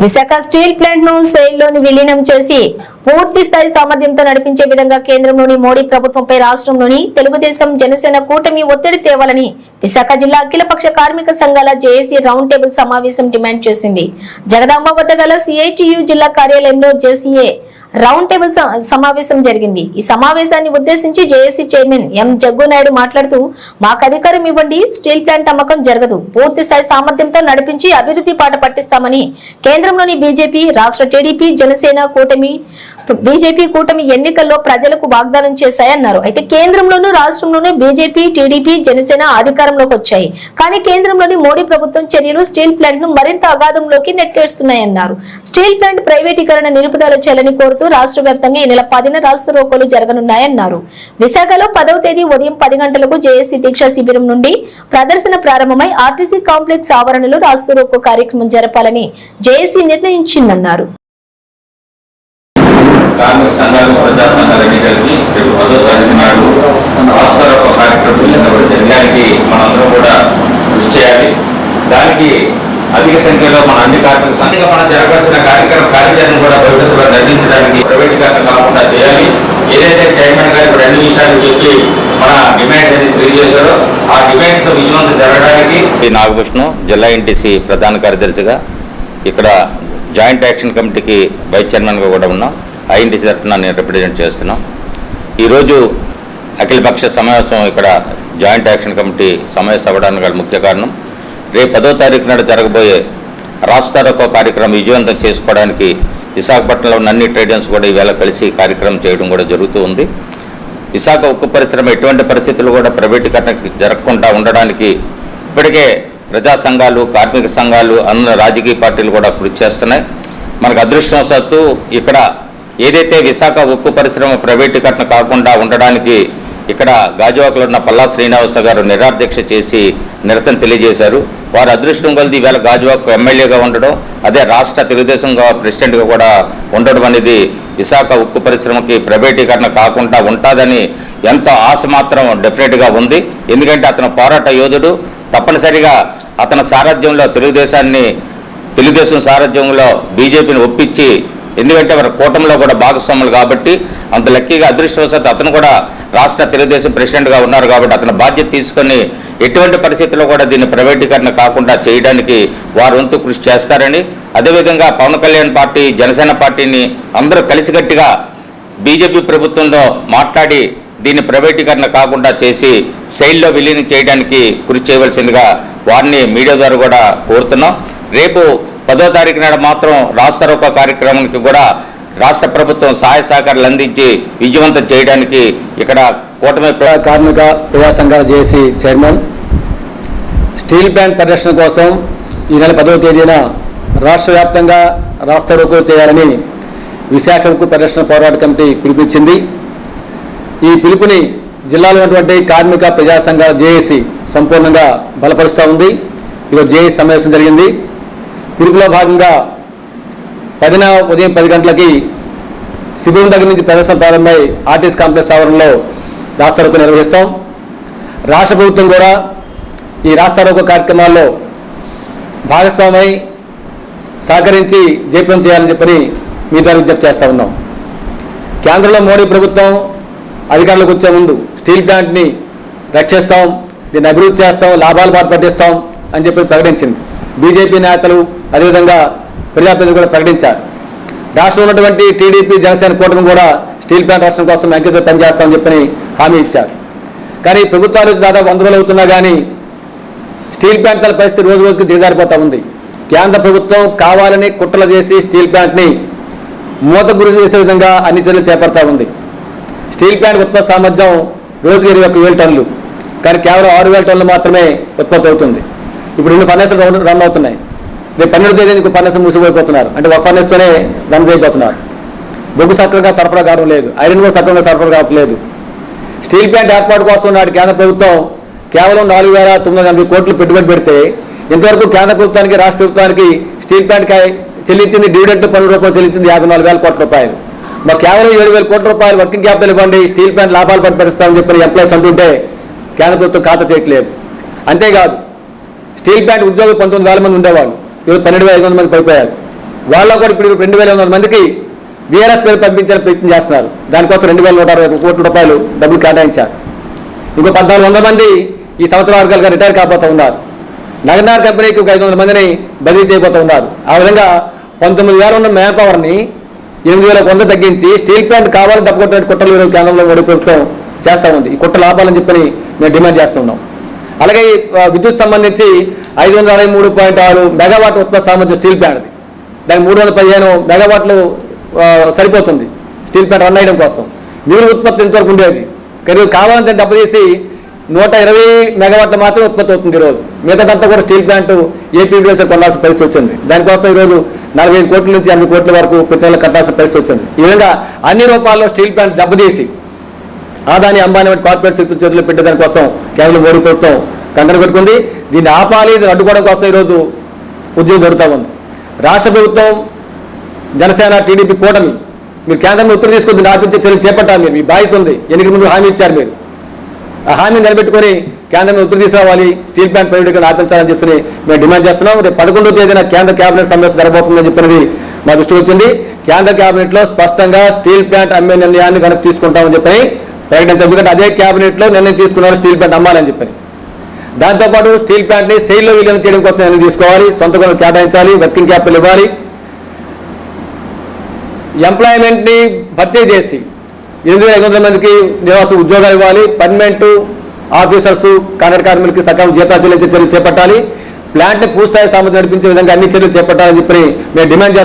Visakha steel ప్లాంట్ను సెయిల్లోని విలీనం చేసి పూర్తి స్థాయి సామర్థ్యంతో నడిపించే విధంగా కేంద్రంలోని మోడీ ప్రభుత్వంపై రాష్ట్రంలోని తెలుగుదేశం జనసేన కూటమి ఒత్తిడి తేవాలని విశాఖ జిల్లా అఖిలపక్ష కార్మిక సంఘాల జేఏసీ రౌండ్ టేబుల్ సమావేశం డిమాండ్ చేసింది. జగదాంబ వద్ద గల సిఐటియు జిల్లా కార్యాలయంలో జేసీఏ రౌండ్ టేబుల్ సమావేశం జరిగింది. ఈ సమావేశాన్ని ఉద్దేశించి జేఏసీ చైర్మన్ ఎం జగ్గునాయుడు మాట్లాడుతూ మాకు అధికారం ఇవ్వండి స్టీల్ ప్లాంట్ అమ్మకం జరగదు. పూర్తి స్థాయి సామర్థ్యంతో నడిపించి అభివృద్ధి పాట పట్టిస్తామని కేంద్రంలోని బీజేపీ రాష్ట్ర టీడీపీ జనసేన కూటమి బీజేపీ కూటమి ఎన్నికల్లో ప్రజలకు వాగ్దానం చేశాయన్నారు. అయితే కేంద్రంలోనూ రాష్ట్రంలోనూ బీజేపీ టీడీపీ జనసేన అధికారంలోకి వచ్చాయి. కానీ కేంద్రంలోని మోడీ ప్రభుత్వం చర్యలు స్టీల్ ప్లాంట్ను మరింత అగాధంలోకి నెట్టేస్తున్నాయన్నారు. స్టీల్ ప్లాంట్ ప్రైవేటీకరణ నిలుపుదల చేయాలని కోరుతూ రాష్ట్ర వ్యాప్తంగా ఈ నెల పదిన రాష్ట్ర రోకోలు జరగనున్నాయన్నారు. విశాఖలో పదవ తేదీ ఉదయం పది గంటలకు జేఏసీ దీక్షా శిబిరం నుండి ప్రదర్శన ప్రారంభమై ఆర్టీసీ కాంప్లెక్స్ ఆవరణలో రాష్ట్ర రోకో కార్యక్రమం జరపాలని జేఏసీ నిర్ణయించిందన్నారు. కార్మిక సంఘాలు ప్రజా సంఘాల ఎన్నికలకి రేపు పదో తారీఖు నాడు రాష్ట్ర కార్యక్రమం దానికి మనందరం కూడా కృషి చేయాలి. దానికి అధిక సంఖ్యలో మన అన్ని కార్మిక సంఘంగా మనం జరగాల్సిన కార్యక్రమ కార్యాచరణ కూడా భవిష్యత్తులో నిర్మించడానికి ప్రైవేటీకరణ కాకుండా చేయాలి. ఏదైతే చైర్మన్ గారు ఇప్పుడు రెండు విషయాలు చెప్పి మన డిమాండ్ అనేది తెలియజేశారో ఆ డిమాండ్స్ విజయవంతం జరగడానికి నాగభూషణం జిల్లా ఎన్టీసీ ప్రధాన కార్యదర్శిగా ఇక్కడ జాయింట్ యాక్షన్ కమిటీకి వైస్ చైర్మన్గా కూడా ఉన్నాం. ఐఎన్టీసీ తరఫున నేను రిప్రజెంట్ చేస్తున్నాం. ఈరోజు అఖిలపక్ష సమావేశం ఇక్కడ జాయింట్ యాక్షన్ కమిటీ సమావేశం అవ్వడానికి గల ముఖ్య కారణం. రేపు పదో తారీఖు నాడు జరగబోయే రాష్ట్ర రోకో కార్యక్రమం విజయవంతం చేసుకోవడానికి విశాఖపట్నంలో ఉన్న అన్ని ట్రేడర్స్ కూడా ఈవేళ కలిసి కార్యక్రమం చేయడం కూడా జరుగుతూ ఉంది. విశాఖ ఉక్కు పరిశ్రమ ఎటువంటి పరిస్థితులు కూడా ప్రైవేటీకరణ జరగకుండా ఉండడానికి ఇప్పటికే ప్రజా సంఘాలు కార్మిక సంఘాలు అన్న రాజకీయ పార్టీలు కూడా కృషి చేస్తున్నాయి. మనకు అదృష్టవశాత్తు ఇక్కడ ఏదైతే విశాఖ ఉక్కు పరిశ్రమ ప్రైవేటీకరణ కాకుండా ఉండడానికి ఇక్కడ గాజువాకలో ఉన్న పల్లా శ్రీనివాస గారు నిరాధ్యక్ష చేసి నిరసన తెలియజేశారు. వారు అదృష్టం కొలిది ఇవాళ గాజువాక్ ఎమ్మెల్యేగా ఉండడం అదే రాష్ట్ర తెలుగుదేశం ప్రెసిడెంట్గా కూడా ఉండడం అనేది విశాఖ ఉక్కు పరిశ్రమకి ప్రైవేటీకరణ కాకుండా ఉంటుందని ఎంతో ఆశ మాత్రం డెఫినెట్గా ఉంది. ఎందుకంటే అతను పోరాట యోధుడు. తప్పనిసరిగా అతని సారథ్యంలో తెలుగుదేశాన్ని తెలుగుదేశం సారథ్యంలో బీజేపీని ఒప్పించి ఎందుకంటే వారి కూటమిలో కూడా భాగస్వాములు కాబట్టి అంత లక్కీగా అదృష్టవశాత్తు అతను కూడా రాష్ట్ర తెలుగుదేశం ప్రెసిడెంట్గా ఉన్నారు కాబట్టి అతను బాధ్యత తీసుకొని ఎటువంటి పరిస్థితుల్లో కూడా దీన్ని ప్రైవేటీకరణ కాకుండా చేయడానికి వారు వంతు కృషి చేస్తారని అదేవిధంగా పవన్ కళ్యాణ్ పార్టీ జనసేన పార్టీని అందరూ కలిసికట్టుగా బీజేపీ ప్రభుత్వంలో మాట్లాడి దీన్ని ప్రైవేటీకరణ కాకుండా చేసి శైలిలో విలీనం చేయడానికి కృషి చేయవలసిందిగా వారిని మీడియా ద్వారా కూడా కోరుతున్నాం. రేపు పదో తారీఖు నాడు మాత్రం రాష్ట్ర కార్యక్రమానికి కూడా రాష్ట్ర ప్రభుత్వం సహాయ సహకారాలు అందించి విజయవంతం చేయడానికి ఇక్కడ కూటమి ప్ర- కార్మిక ప్రజా సంఘాల జేసీ చైర్మన్. స్టీల్ ప్లాంట్ పరిరక్షణ కోసం ఈ నెల పదవ తేదీన రాష్ట్ర వ్యాప్తంగా రాష్ట్ర చేయాలని విశాఖ ఉక్కు పరిరక్షణ పోరాట కమిటీ పిలిపించింది ఈ పిలుపుని జిల్లాలో ఉన్నటువంటి కార్మిక ప్రజా సంఘాల జేఏసీ సంపూర్ణంగా బలపరుస్తూ ఉంది. ఈరోజు జేఏసీ సమావేశం జరిగింది. పిలుపులో భాగంగా పదిన ఉదయం పది గంటలకి శిబిరం దగ్గర నుంచి ప్రదర్శన ప్రారంభమై ఆర్టీస్ కాంప్లెక్స్ ఆవరణలో రాస్తారోకో నిర్వహిస్తాం. రాష్ట్ర ప్రభుత్వం కూడా ఈ రాస్తారోకో కార్యక్రమాల్లో భాగస్వామై సహకరించి జయప్రం చేయాలని చెప్పని మీ ద్వారా విజ్ఞప్తి చేస్తూ ఉన్నాం. కేంద్రంలో మోడీ ప్రభుత్వం అధికారులకు వచ్చే ముందు స్టీల్ ప్లాంట్ని రక్షిస్తాం దీన్ని అభివృద్ధి చేస్తాం లాభాలు పాటు పట్టిస్తాం అని చెప్పి ప్రకటించింది. బీజేపీ నేతలు అదేవిధంగా ప్రజాప్రతినిధులు కూడా ప్రకటించారు. రాష్ట్రంలో ఉన్నటువంటి టీడీపీ జనసేన కూటమి కూడా స్టీల్ ప్లాంట్ రాష్ట్రం కోసం అంకితం పనిచేస్తామని చెప్పని హామీ ఇచ్చారు. కానీ ప్రభుత్వాలు దాదాపు వంద రోజులు అవుతున్నా కానీ స్టీల్ ప్లాంట్ల పరిస్థితి రోజు రోజుకు దిగజారిపోతూ ఉంది. కేంద్ర ప్రభుత్వం కావాలని కుట్రలు చేసి స్టీల్ ప్లాంట్ని మూత గురి చేసే విధంగా అన్ని చర్యలు చేపడతా ఉంది. స్టీల్ ప్లాంట్ ఉత్పత్తి సామర్థ్యం రోజుకు ఇరవై ఒక్క వేల టన్నులు. కానీ కేవలం ఆరు వేల టన్నులు మాత్రమే ఉత్పత్తి అవుతుంది. ఇప్పుడు రెండు ఫర్నేసులు రన్ రన్ అవుతున్నాయి. రేపు పన్నెండు తేదీ ఇంకో ఫర్నేస్ మూసిపోయిపోతున్నారు. అంటే ఒక ఫర్నేస్తోనే రన్ చేయబోతున్నారు. బొగ్గు సక్రమంగా సరఫరా కావడం లేదు. ఐరన్ కూడా సక్రమంగా సరఫరా కావట్లేదు. స్టీల్ ప్లాంట్ ఏర్పాటు కోసం నాటి కేంద్ర ప్రభుత్వం కేవలం నాలుగు వేల తొమ్మిది వందల ఎనభై కోట్లు పెట్టుబడి పెడితే ఇంతవరకు కేంద్ర ప్రభుత్వానికి రాష్ట్ర ప్రభుత్వానికి స్టీల్ ప్లాంట్ చెల్లించింది డివిడెంట్ పన్ను రూపాయలు చెల్లించింది యాభై నాలుగు వేల కోట్ల రూపాయలు. మరి కేవలం ఏడు వేల కోట్ల రూపాయలు వర్కింగ్ క్యాపిటల్ ఇవ్వండి స్టీల్ ప్లాంట్ లాభాలు పట్టిస్తామని చెప్పి ఎంప్లాయీస్ అంటుంటే కేంద్ర ప్రభుత్వం ఖాతా చేయట్లేదు. అంతేకాదు స్టీల్ ప్లాంట్ ఉద్యోగులు పంతొమ్మిది వేల మంది ఉండేవాళ్ళు. ఈరోజు పన్నెండు వేల ఐదు వందల మంది పడిపోయారు. వాళ్ళ కూడా ఇప్పుడు రెండు వేల వందల మందికి విఆర్ఎస్ పేరు పంపించాలని ప్రయత్నం చేస్తున్నారు. దానికోసం రెండు వేల నూట అరవై కోట్ల రూపాయలు డబ్బులు కేటాయించారు. ఇంకో పద్నాలుగు వందల మంది ఈ సంవత్సర వర్గాలుగా రిటైర్ కాబోతూ ఉన్నారు. నగనార్ కంపెనీకి ఒక ఐదు వందల మందిని బదిలీ చేయబోతూ ఉన్నారు. ఆ విధంగా పంతొమ్మిది వేల ఉన్న మ్యాన్ పవర్ని ఎనిమిది వేల వంద తగ్గించి స్టీల్ ప్లాంట్ కావాలని తప్పుకొట్టిన కుట్రలు కేంద్రంలో మోడీ ప్రభుత్వం చేస్తూ ఉంది. ఈ కుట్ర లాభాలని చెప్పని మేము డిమాండ్ చేస్తున్నాం. అలాగే విద్యుత్ సంబంధించి ఐదు వందల అరవై మూడు పాయింట్ ఆరు మెగావాట్ ఉత్పత్తి సామర్థ్యం స్టీల్ ప్లాంట్ది దానికి మూడు వందల పదిహేను మెగావాట్లు సరిపోతుంది స్టీల్ ప్లాంట్ రన్ అయ్యడం కోసం. నీరు ఉత్పత్తి ఇంతవరకు ఉండేది. కానీ కావాలంటే దెబ్బతీసి నూట ఇరవై మెగావాట్లు మాత్రమే ఉత్పత్తి అవుతుంది ఈరోజు. మిగతాదంతా కూడా స్టీల్ ప్లాంట్ ఏపీబీఎస్ కొనాల్సిన పరిస్థితి వచ్చింది. దానికోసం ఈరోజు నలభై ఐదు కోట్ల నుంచి ఎనభై కోట్ల వరకు ప్రతి నెల కట్టాల్సిన పరిస్థితి వచ్చింది. ఈ విధంగా అన్ని రూపాల్లో స్టీల్ ప్లాంట్ దెబ్బతీసి ఆదాని అంబానీ వంటి కార్పొరేట్ శక్తుల చేతుల్లో పెట్టే దానికోసం కేవలం మోడీ ప్రభుత్వం కంకణ కట్టుకుంది. దీన్ని ఆపాలి దీన్ని అడ్డుకోవడం కోసం ఈరోజు ఉద్యమం జరుగుతూ ఉంది. రాష్ట్ర ప్రభుత్వం జనసేన టీడీపీ కూటమి మీరు కేంద్రం ఉత్తర్వు తీసుకుని ఆపించే చర్యలు చేపట్టాలి మీరు. మీ బాధ్యత ఉంది. ఎన్నికల ముందు హామీ ఇచ్చారు మీరు. ఆ హామీని నిలబెట్టుకొని కేంద్రం ఉత్తర్వు తీసుకురావాలి. స్టీల్ ప్లాంట్ ప్రైవేటీకరణ ఆపించాలని చెప్పి మేము డిమాండ్ చేస్తున్నాం. రేపు పదకొండో తేదీన కేంద్ర కేబినెట్ సమావేశం జరగబోతుందని చెప్పినది మా దృష్టికి వచ్చింది. కేంద్ర కేబినెట్లో స్పష్టంగా స్టీల్ ప్లాంట్ అమ్మే నిర్ణయాన్ని కనుక తీసుకుంటామని చెప్పని ప్రకటించారు ఎందుకంటే అదే క్యాబినెట్లో లో నిర్ణయం తీసుకున్నారు స్టీల్ ప్లాంట్ అమ్మాలని చెప్పని. దాంతోపాటు స్టీల్ ప్లాంట్ని సెయిల్లో విలీనం చేయడం కోసం నిర్ణయం తీసుకోవాలి సొంత కొనుగోలు కేటాయించాలి వర్కింగ్ క్యాపిటల్ ఇవ్వాలి. ఎంప్లాయ్మెంట్ని భర్తీ చేసి ఎనిమిది వేల ఐదు వందల మందికి నివాస ఉద్యోగాలు ఇవ్వాలి పర్మనెంట్ ఆఫీసర్స్ కాంట్రాక్ట్ కార్మికులకి సకాలం జీతాలు చెల్లించే చర్యలు చేపట్టాలి. ప్లాంట్ని పూర్తిస్థాయి సామర్థ్యం నడిపించే విధంగా అన్ని చర్యలు చేపట్టాలని చెప్పి మేము డిమాండ్